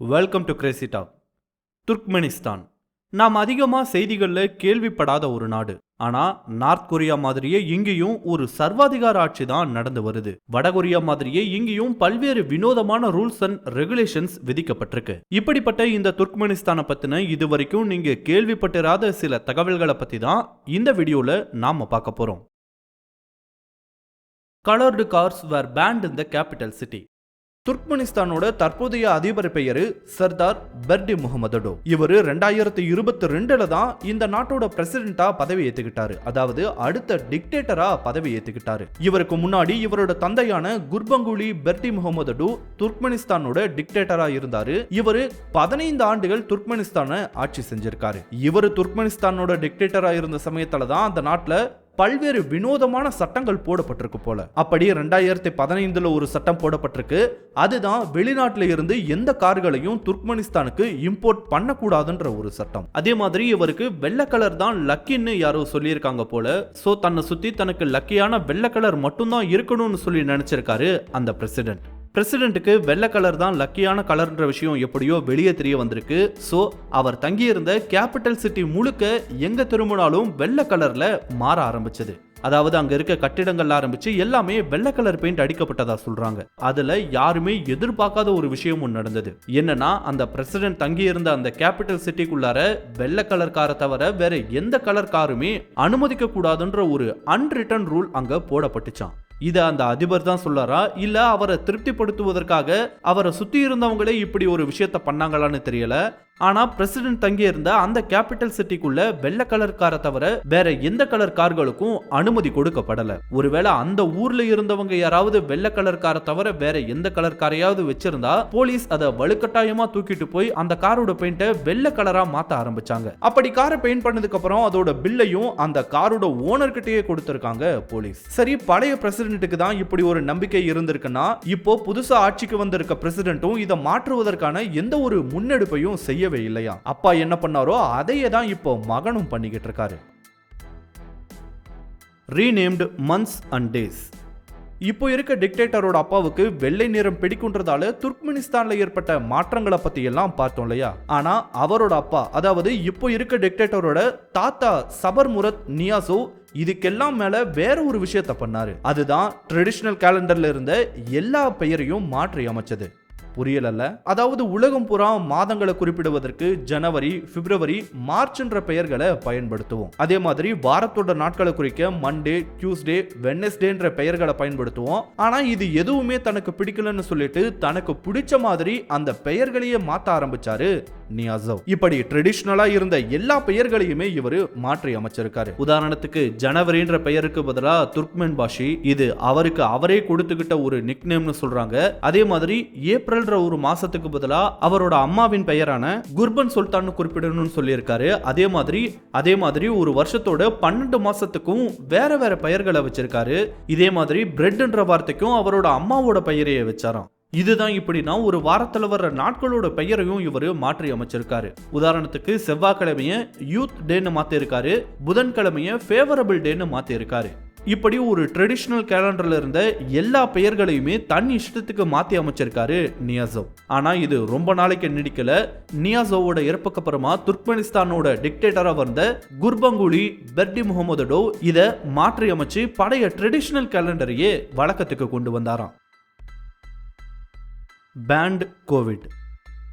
Welcome to crazy talk Turkmenistan. நாம் அதிகமாக செய்திகளில் கேள்விப்படாத ஒரு நாடு. ஆனா நார்த் கொரியா மாதிரியே இங்கேயும் ஒரு சர்வாதிகார ஆட்சி தான் நடந்து வருது. வடகொரியா மாதிரியே இங்கேயும் பல்வேறு வினோதமான ரூல்ஸ் அண்ட் ரெகுலேஷன்ஸ் விதிக்கப்பட்டிருக்கு. இப்படிப்பட்ட இந்த துர்க்மெனிஸ்தானை பத்தின இது வரைக்கும் நீங்க கேள்விப்பட்டிராத சில தகவல்களை பத்தி தான் இந்த வீடியோல நாம பார்க்க போறோம். Coloured cars were banned in the capital city துர்க்மெனிஸ்தானோட தற்போதைய அதிபர் பெயரு சர்தார் பெர்டி முகமதடோ இவரு ரெண்டாயிரத்தி இருபத்தி ரெண்டுல தான் இந்த நாட்டோட பிரசிடென்டா பதவி ஏத்துக்கிட்டாரு. அதாவது அடுத்த டிக்டேட்டரா பதவி ஏத்துக்கிட்டாரு. இவருக்கு முன்னாடி இவரோட தந்தையான குர்பங்குலி பெர்டி முகமதடு துர்க்மெனிஸ்தானோட டிக்டேட்டரா இருந்தாரு. இவர் பதினைந்து ஆண்டுகள் துர்க்மெனிஸ்தானை ஆட்சி செஞ்சிருக்காரு. இவர் துர்க்மெனிஸ்தானோட டிக்டேட்டரா இருந்த சமயத்துல தான் அந்த நாட்டுல பல்வேறு வினோதமான சட்டங்கள் போடப்பட்டிருக்கு போல. அப்படி ரெண்டாயிரத்தி பதினைந்துல ஒரு சட்டம் போடப்பட்டிருக்கு. அதுதான் வெளிநாட்டில இருந்து எந்த கார்களையும் துர்க்மெனிஸ்தானுக்கு இம்போர்ட் பண்ணக்கூடாதுன்ற ஒரு சட்டம். அதே மாதிரி இவருக்கு வெள்ளை கலர் தான் லக்கின்னு யாரோ சொல்லியிருக்காங்க போல. சோ தன்னை சுத்தி தனக்கு லக்கியான வெள்ளை கலர் மட்டும்தான் இருக்கணும்னு சொல்லி நினைச்சிருக்காரு அந்த பிரசிடென்ட் பிரசிடென்ட்டுக்கு வெள்ளை கலர் தான் லக்கியான கலர்ன்ற விஷயம் எப்படியோ வெளியே தெரிய வந்திருக்கு. ஸோ அவர் தங்கியிருந்த கேபிட்டல் சிட்டி முழுக்க எங்க திரும்பினாலும் வெள்ளை கலர்ல மாற ஆரம்பிச்சது. அதாவது அங்க இருக்க கட்டிடங்கள் ஆரம்பிச்சு எல்லாமே வெள்ளை கலர் பெயிண்ட் அடிக்கப்பட்டதா சொல்றாங்க. அதுல யாருமே எதிர்பார்க்காத ஒரு விஷயமும் நடந்தது. என்னன்னா அந்த பிரசிடென்ட் தங்கியிருந்த அந்த கேபிட்டல் சிட்டிக்குள்ளார வெள்ளை கலர் காரை தவிர வேற எந்த கலர் காருமே அனுமதிக்க கூடாதுன்ற ஒரு அன்ரிட்டன் ரூல் அங்க போடப்பட்டுச்சான் இதை அந்த அதிபர் தான் சொல்லாரா? இல்ல அவரை திருப்திப்படுத்துவதற்காக அவரை சுத்தி இருந்தவங்களே இப்படி ஒரு விஷயத்த பண்ணாங்களான்னு தெரியல? ஆனால் பிரசிடென்ட் தங்கியிருந்த அந்த கேபிட்டல் சிட்டிக்குள்ள வெள்ளை கலர் காரை தவிர வேற எந்த கலர் கார்களுக்கும் அனுமதி கொடுக்கப்படல. ஒருவேளை அந்த ஊர்ல இருந்தவங்க யாராவது வெள்ளை கலர் காரை தவிர வேற எந்த கலர் காரையாவது வச்சிருந்தா போலீஸ் அதை வலுக்கட்டாயமா தூக்கிட்டு போய் அந்த காரோட பெயிண்ட்டை வெள்ளை கலரா மாத்த ஆரம்பிச்சாங்க. அப்படி காரை பெயிண்ட் பண்ணதுக்கு அப்புறம் அதோட பில்லையும் அந்த காரோட ஓனர் கிட்டேயே கொடுத்திருக்காங்க போலீஸ் சரி பழைய பிரசிடென்ட்டுக்கு தான் இப்படி ஒரு நம்பிக்கை இருந்திருக்குன்னா இப்போ புதுசா ஆட்சிக்கு வந்திருக்க பிரசிடென்ட்டும் இதை மாற்றுவதற்கான எந்த ஒரு முன்னெடுப்பையும் செய்ய செய்யவே இல்லையா அப்பா என்ன பண்ணாரோ அதையே தான் இப்போ மகனும் பண்ணிக்கிட்டு இருக்காரு. ரீநேம்டு மந்த்ஸ் அண்ட் டேஸ் இப்போ இருக்க டிக்டேட்டரோட அப்பாவுக்கு வெள்ளை நிறம் பிடிக்குன்றதால துர்க்மினிஸ்தான்ல ஏற்பட்ட மாற்றங்களை பத்தி எல்லாம் பார்த்தோம் இல்லையா? ஆனா அவரோட அப்பா அதாவது இப்போ இருக்க டிக்டேட்டரோட தாத்தா சபர்முரத் நியாசோ இதுக்கெல்லாம் மேல வேற ஒரு விஷயத்த பண்ணாரு. அதுதான் ட்ரெடிஷ்னல் கேலண்டர்ல இருந்த எல்லா பெயரையும் மாற்றி அமைச்சது. புரியலல்ல? அதாவது உலகம் புறா மாதங்களை குறிப்பிடுவதற்கு ஜனவரி பிப்ரவரி மார்ச் என்ற பெயர்களை பயன்படுத்துவோம். அதே மாதிரி வாரத்தோட நாட்களை குறிக்க மண்டே டியூஸ்டே வெனஸ்டேன்ற பெயர்களை பயன்படுத்துவோம். ஆனா இது எதுவுமே தனக்கு பிடிக்கலன்னு சொல்லிட்டு தனக்கு பிடிச்ச மாதிரி அந்த பெயர்களையே மாத்த ஆரம்பிச்சாரு நியாசவ். இப்படி ட்ரெடிஷ்னலா இருந்த எல்லா பெயர்களையுமே இவர் மாற்றி அமைச்சிருக்காரு. உதாரணத்துக்கு ஜனவரின்ற பெயருக்கு பதிலா துர்க்மென் பாஷி இது அவருக்கு அவரே கொடுத்துக்கிட்ட ஒரு நிக்நேம்னு சொல்றாங்க. அதே மாதிரி ஏப்ரல் ஏப்ரல்ன்ற ஒரு மாசத்துக்கு பதிலா அவரோட அம்மாவின் பெயரான குர்பன் சுல்தான் குறிப்பிடணும்னு சொல்லியிருக்காரு. அதே மாதிரி அதே மாதிரி ஒரு வருஷத்தோட பன்னெண்டு மாசத்துக்கும் வேற வேற பெயர்களை வச்சிருக்காரு. இதே மாதிரி பிரெட்ன்ற வார்த்தைக்கும் அவரோட அம்மாவோட பெயரையே வச்சாராம். இதுதான் இப்படின்னா ஒரு வாரத்தில் வர்ற நாட்களோட பெயரையும் இவர் மாற்றி அமைச்சிருக்காரு. உதாரணத்துக்கு செவ்வாய்க்கிழமையை யூத் டேன்னு மாத்திருக்காரு. புதன்கிழமையை ஃபேவரபிள் டேன்னு மாத்திருக்காரு. இப்படி ஒரு ட்ரெடிஷ்னல் கேலண்டரில் இருந்த எல்லா பெயர்களையுமே தன் இஷ்டத்துக்கு மாற்றி அமைச்சிருக்காரு நியாசோ ஆனால் இது ரொம்ப நாளைக்கு நீடிக்கல. நியாசோவோட இறப்புக்கு அப்புறமா துர்க்மெனிஸ்தானோட டிக்டேட்டராக வந்த குர்பங்குலி பெர்டி முகமதடோ இதை மாற்றி அமைச்சு பழைய ட்ரெடிஷ்னல் கேலண்டரையே வழக்கத்துக்கு கொண்டு வந்தாராம். பேண்ட் கோவிட்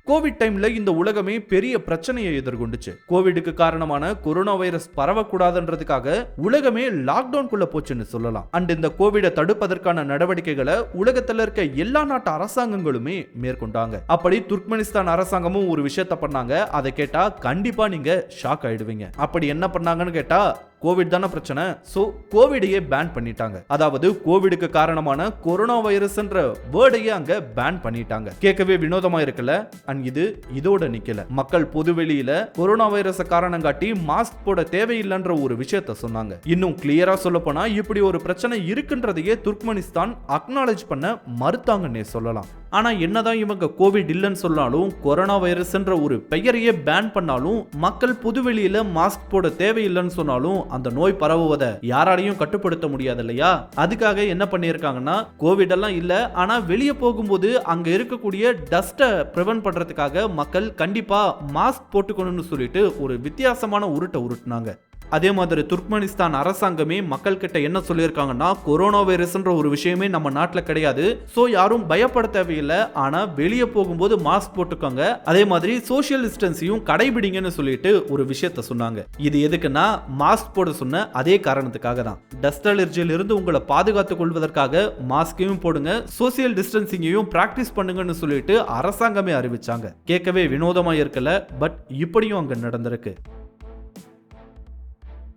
கோவிட் டைம்ல இந்த உலகமே பெரிய பிரச்சனையை எதிர்கொண்டுச்சு. கோவிடுக்கு காரணமான கொரோனா வைரஸ் பரவக்கூடாதுன்றதுக்காக உலகமே லாக்டவுன்குள்ள போச்சுன்னு சொல்லலாம். அண்ட் இந்த கோவிடை தடுப்பதற்கான நடவடிக்கைகளை உலகத்துல இருக்க எல்லா நாட்டு அரசாங்கங்களுமே மேற்கொண்டாங்க. அப்படி துர்க்மெனிஸ்தான் அரசாங்கமும் ஒரு விஷயத்த பண்ணாங்க. அதை கேட்டா கண்டிப்பா நீங்க ஷாக் ஆயிடுவீங்க. அப்படி என்ன பண்ணாங்கன்னு கேட்டா கோவிட் தானே பிரச்சனை. ஸோ கோவிடையே பேன் பண்ணிட்டாங்க. அதாவது கோவிடுக்கு காரணமான கொரோனா வைரஸ்ன்ற வேர்டையே அங்க பேன் பண்ணிட்டாங்க. கேட்கவே வினோதமா இருக்குல்ல? அண்ட் இது இதோட நிக்கல. மக்கள் பொதுவெளியில கொரோனா வைரஸ் காரணம் காட்டி மாஸ்க் போட தேவையில்லைன்ற ஒரு விஷயத்த சொன்னாங்க. இன்னும் கிளியரா சொல்ல போனா இப்படி ஒரு பிரச்சனை இருக்குன்றதையே துர்க்மனிஸ்தான் அக்னாலேஜ் பண்ண மறுத்தாங்கன்னே சொல்லலாம். ஆனால் என்னதான் இவங்க கோவிட் இல்லைன்னு சொன்னாலும் கொரோனா வைரஸ்ன்ற ஒரு பெயரையே பேன் பண்ணாலும் மக்கள் புதுவெளியில் மாஸ்க் போட தேவையில்லைன்னு சொன்னாலும் அந்த நோய் பரவுவதை யாராலையும் கட்டுப்படுத்த முடியாது இல்லையா? அதுக்காக என்ன பண்ணியிருக்காங்கன்னா கோவிட் எல்லாம் இல்லை ஆனால் வெளியே போகும்போது அங்கே இருக்கக்கூடிய டஸ்ட்டை ப்ரிவென்ட் பண்ணுறதுக்காக மக்கள் கண்டிப்பாக மாஸ்க் போட்டுக்கணும்னு சொல்லிட்டு ஒரு வித்தியாசமான உருட்டை உருட்டுனாங்க. அதே மாதிரி துர்க்மெனிஸ்தான் அரசாங்கமே மக்கள் கிட்ட என்ன சொல்லியிருக்காங்கன்னா கொரோனா வைரஸ்ன்ற ஒரு விஷயமே நம்ம நாட்டில் கிடையாது. ஸோ யாரும் பயப்பட தேவையில்லை. ஆனால் வெளியே போகும்போது மாஸ்க் போட்டுக்கோங்க. அதே மாதிரி சோஷியல் டிஸ்டன்ஸையும் கடைபிடிங்கன்னு சொல்லிட்டு ஒரு விஷயத்த சொன்னாங்க. இது எதுக்குன்னா மாஸ்க் போட சொன்ன அதே காரணத்துக்காக தான். டஸ்ட் அலர்ஜியில் இருந்து உங்களை பாதுகாத்துக் கொள்வதற்காக மாஸ்கையும் போடுங்க சோஷியல் டிஸ்டன்சிங்கையும் பிராக்டிஸ் பண்ணுங்கன்னு சொல்லிட்டு அரசாங்கமே அறிவிச்சாங்க. கேட்கவே வினோதமாக இருக்கல பட் இப்படியும் அங்கே நடந்திருக்கு.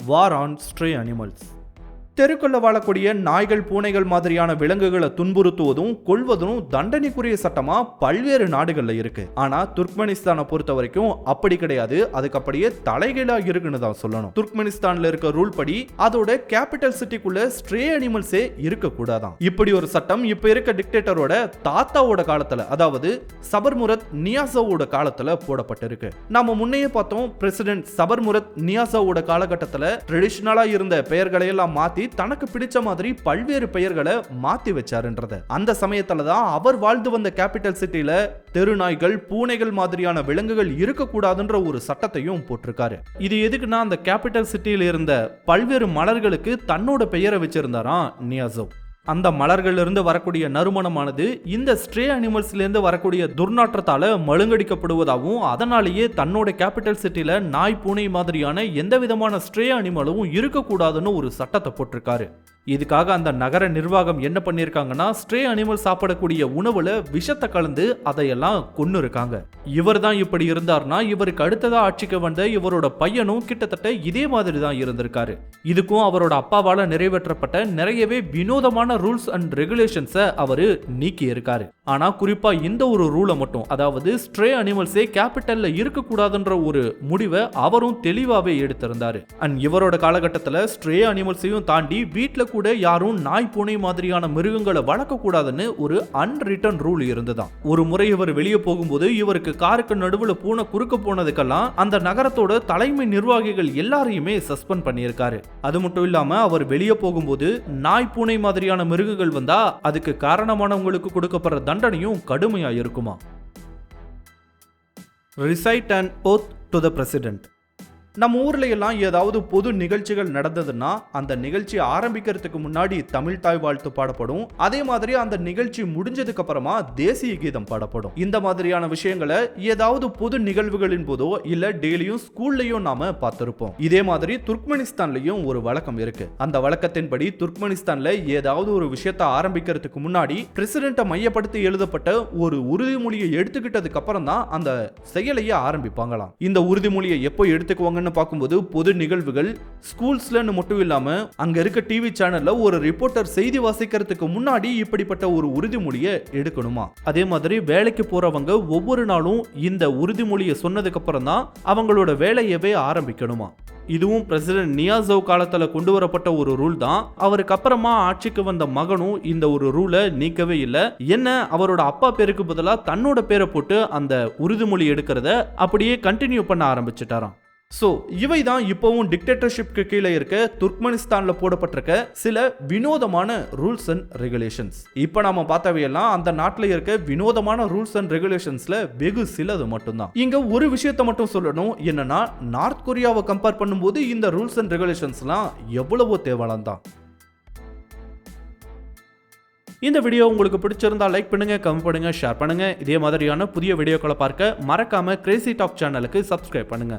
வார் ஆன் ஸ்ட்ரே அனிமல்ஸ் தெருக்குள்ள வாழக்கூடிய நாய்கள் பூனைகள் மாதிரியான விலங்குகளை துன்புறுத்துவதும் கொள்வதும் தண்டனைக்குரிய சட்டமா பல்வேறு நாடுகள்ல இருக்கு. ஆனா துர்க்மெனிஸ்தானை பொறுத்த வரைக்கும் அப்படி கிடையாது. அதுக்கு அப்படியே தலைகீழா இருக்குன்னு தான் சொல்லணும். துர்க்மெனிஸ்தான்ல இருக்க ரூல் படி அதோட கேபிட்டல் சிட்டிக்குள்ள ஸ்ட்ரே அனிமல்ஸே இருக்க கூடாதான் இப்படி ஒரு சட்டம் இப்ப இருக்க டிக்டேட்டரோட தாத்தாவோட காலத்துல அதாவது சபர்முரத் நியாசோவோட காலத்துல போடப்பட்டிருக்கு. நாம முன்னையே பார்த்தோம் பிரசிடென்ட் சபர்முரத் நியாசோவோட காலகட்டத்துல ட்ரெடிஷனலா இருந்த பெயர்களை எல்லாம் மாத்தி தனக்கு பிடிச்ச மாதிரி பல்வேறு பெயர்களை மாத்தி வச்சாருன்றத. அந்த சமயத்துல தான் அவர் வாழ்ந்து வந்த கேபிட்டல் சிட்டில தெருநாய்கள் பூனைகள் மாதிரியான விலங்குகள் இருக்கக்கூடாதுன்ற ஒரு சட்டத்தையும் போட்டிருக்காரு. இது எதுக்குன்னா அந்த கேபிட்டல் சிட்டியில இருந்த பல்வேறு மலர்களுக்கு தன்னோட பெயரை வச்சிருந்தாராம் நியாசோ அந்த மலர்களிலிருந்து வரக்கூடிய நறுமணமானது இந்த ஸ்ட்ரே அனிமல்ஸ்லேருந்து வரக்கூடிய துர்நாற்றத்தால் மழுங்கடிக்கப்படுவதாகவும் அதனாலேயே தன்னோட கேபிட்டல் சிட்டியில் நாய் பூனை மாதிரியான எந்த விதமான ஸ்ட்ரே அனிமலும் இருக்கக்கூடாதுன்னு ஒரு சட்டத்தை போட்டிருக்காரு. இதுக்காக அந்த நகர நிர்வாகம் என்ன பண்ணியிருக்காங்கன்னா ஸ்ட்ரே அனிமல் சாப்பிடக்கூடிய உணவுல விஷத்தை கலந்து அதையெல்லாம் கொன்னு இருக்காங்க இவர் தான் இப்படி இருந்தார்னா இவருக்கு அடுத்ததா ஆட்சிக்கு வந்த இவரோட பையனும் கிட்டத்தட்ட இதே மாதிரி தான் இருந்திருக்காரு. இதுக்கும் அவரோட அப்பாவால நிறைவேற்றப்பட்ட நிறையவே வினோதமான ரூல்ஸ் அண்ட் ரெகுலேஷன்ஸை அவரு நீக்கி இருக்காரு ஆனால் குறிப்பாக இந்த ஒரு ரூலை மட்டும் அதாவது ஸ்ட்ரே அனிமல்ஸே கேபிட்டலில் இருக்கக்கூடாதுன்ற ஒரு முடிவை அவரும் தெளிவாகவே எடுத்திருந்தார். அண்ட் இவரோட காலகட்டத்தில் ஸ்ட்ரே அனிமல்ஸையும் தாண்டி வீட்டில் கூட யாரும் நாய் பூனை மாதிரியான மிருகங்களை வளர்க்கக்கூடாதுன்னு ஒரு அன்ரிட்டன் ரூல் இருந்துதான். ஒரு முறை இவர் வெளியே போகும்போது இவருக்கு காருக்கு நடுவில் பூனை குறுக்க போனதுக்கெல்லாம் அந்த நகரத்தோட தலைமை நிர்வாகிகள் எல்லாரையுமே சஸ்பெண்ட் பண்ணியிருக்காரு. அது மட்டும் இல்லாமல் அவர் வெளியே போகும்போது நாய் பூனை மாதிரியான மிருகங்கள் வந்தா அதுக்கு காரணமானவங்களுக்கு கொடுக்கப்படுற தண்டனையும் கடுமையாக இருக்குமா? Recite and oath to the president நம்ம ஊர்ல எல்லாம் ஏதாவது பொது நிகழ்ச்சிகள் நடந்ததுன்னா அந்த நிகழ்ச்சி ஆரம்பிக்கிறதுக்கு முன்னாடி தமிழ் தாய் வாழ்த்து பாடப்படும். அதே மாதிரி அந்த நிகழ்ச்சி முடிஞ்சதுக்கு அப்புறமா தேசிய கீதம் பாடப்படும். இந்த மாதிரியான விஷயங்களை ஏதாவது பொது நிகழ்வுகளின் போதோ இல்ல டெய்லியும் ஸ்கூல்லயும் நாம பார்த்திருப்போம். இதே மாதிரி துர்க்மெனிஸ்தான்லயும் ஒரு வழக்கம் இருக்கு. அந்த வழக்கத்தின்படி துர்க்மெனிஸ்தான்ல ஏதாவது ஒரு விஷயத்தை ஆரம்பிக்கிறதுக்கு முன்னாடி பிரசிடென்ட்டை மையப்படுத்தி எழுதப்பட்ட ஒரு உறுதிமொழியை எடுத்துக்கிட்டதுக்கு அப்புறம் தான் அந்த செயலையே ஆரம்பிப்பாங்களாம். இந்த உறுதிமொழியை எப்போ எடுத்துக்குவாங்கன்னு பார்க்கும்போது பொது நிகழ்வுகள் ஸ்கூல்ஸ்லன்னு மட்டும் இல்லாமல் அங்கே இருக்க டிவி சேனலில் ஒரு ரிப்போர்ட்டர் செய்தி வாசிக்கிறதுக்கு முன்னாடி இப்படிப்பட்ட ஒரு உறுதிமொழியை எடுக்கணுமா? அதே மாதிரி வேலைக்கு போகிறவங்க ஒவ்வொரு நாளும் இந்த உறுதிமொழியை சொன்னதுக்கப்புறம் தான் அவங்களோட வேலையவே ஆரம்பிக்கணுமா? இதுவும் பிரசிடென்ட் நியாசவ் காலத்தில் கொண்டு வரப்பட்ட ஒரு ரூல் தான். அவருக்கு அப்புறமா ஆட்சிக்கு வந்த மகனும் இந்த ஒரு ரூலை நீக்கவே இல்லை. என்ன அவரோட அப்பா பேருக்கு பதிலாக தன்னோட பேரை போட்டு அந்த உறுதிமொழி எடுக்கிறத அப்படியே கண்டினியூ பண்ண ஆரம்பிச்சிட்டாராம். ஸோ இவை தான் இப்போவும் டிக்டேட்டர்ஷிப்க்கு கீழே இருக்க துர்க்மெனிஸ்தானில் போடப்பட்டிருக்க சில வினோதமான ரூல்ஸ் அண்ட் ரெகுலேஷன்ஸ் இப்போ நாம பார்த்தவையெல்லாம் அந்த நாட்டில் இருக்க வினோதமான ரூல்ஸ் அண்ட் ரெகுலேஷன்ஸில் வெகு சிலது மட்டும்தான். இங்கே ஒரு விஷயத்தை மட்டும் சொல்லணும். என்னன்னா நார்த் கொரியாவை கம்பேர் பண்ணும்போது இந்த ரூல்ஸ் அண்ட் ரெகுலேஷன்ஸ்லாம் எவ்வளவோ தேவலாம் தான் இந்த வீடியோ உங்களுக்கு பிடிச்சிருந்தா லைக் பண்ணுங்க கமெண்ட் பண்ணுங்க ஷேர் பண்ணுங்க. இதே மாதிரியான புதிய வீடியோக்களை பார்க்க மறக்காம கிரேசி டாக் சேனலுக்கு சப்ஸ்கிரைப் பண்ணுங்க.